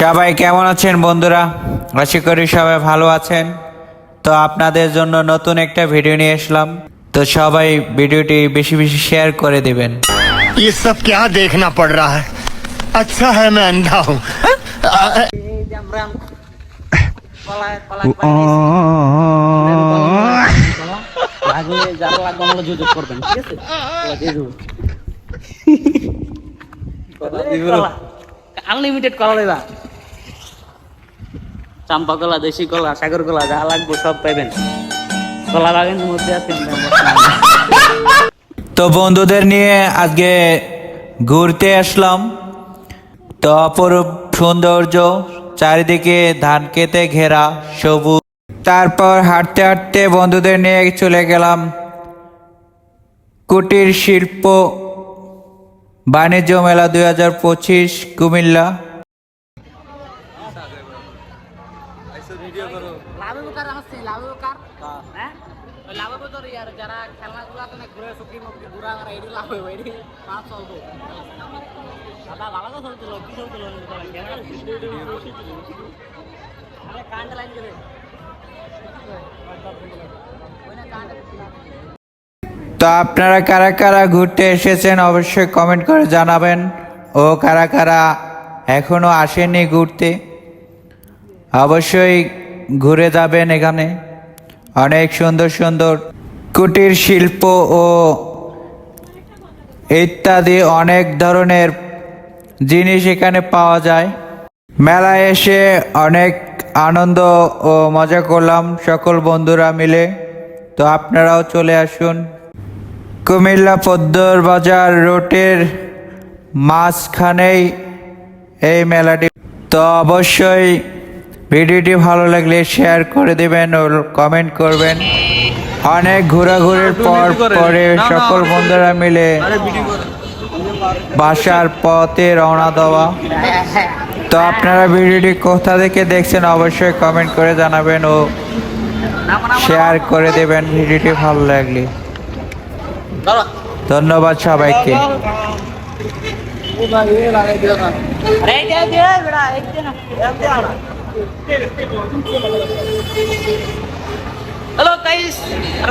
সবাই কেমন আছেন বন্ধুরা আশা করি সবাই ভালো আছেন তো আপনাদের জন্য নতুন একটা ভিডিও নিয়ে আসলাম তো সবাই ভিডিওটি বেশি বেশি শেয়ার করে দিবেন ये सब क्या देखना पड़ रहा है अच्छा है मैं अंधा हूँ এই যে চাম্পা কলা, দেশি কলা, সাগর কলা, যা লাগবে সব পাইবেন। কলা বাগানের মধ্যে আছে তো বন্ধুদের নিয়ে আজকে ঘুরতে আসলাম। তো অপরূপ সৌন্দর্য, চারিদিকে ধান খেতে ঘেরা, সবুজ। তারপর হাঁটতে হাঁটতে বন্ধুদের নিয়ে চলে গেলাম কুটির শিল্প বাণিজ্য মেলা দুই হাজার পঁচিশ কুমিল্লা। হ্যাঁ। ওই তোর ইয়ার যারা খেলনাগুলো আছে না ঘুরে সুকি মুখি ঘুরা আর এডি লাভ হবে এডি পাঁচ চলবো। দাদা ভালো তো চলছিল কি চলছিল আরে কান্ড লাইন করে। তো আপনারা কারা কারা ঘুরতে এসেছেন অবশ্যই কমেন্ট করে জানাবেন। ও কারা কারা এখনও আসেনি ঘুরতে? অবশ্যই ঘুরে যাবেন এখানে। অনেক সুন্দর সুন্দর কুটির শিল্প ও ইত্যাদি অনেক ধরনের জিনিস এখানে পাওয়া যায়। মেলায় এসে অনেক আনন্দ ও মজা করলাম সকল বন্ধুরা মিলে। তো আপনারাও চলে আসুন। কুমিল্লা পদ্মর বাজার রোডের মাঝখানেই এই মেলাটি। তো অবশ্যই ভিডিওটি ভালো লাগলে শেয়ার করে দেবেন ও কমেন্ট করবেন অনেক ঘোরাঘুরির পর পরে সকল বন্ধুরা মিলে বাসার পথে রওনা দেওয়া তো আপনারা ভিডিওটি কোথা থেকে দেখছেন অবশ্যই কমেন্ট করে জানাবেন ও শেয়ার করে দেবেন ভিডিওটি ভালো লাগলে ধন্যবাদ সবাইকে আরে এই দে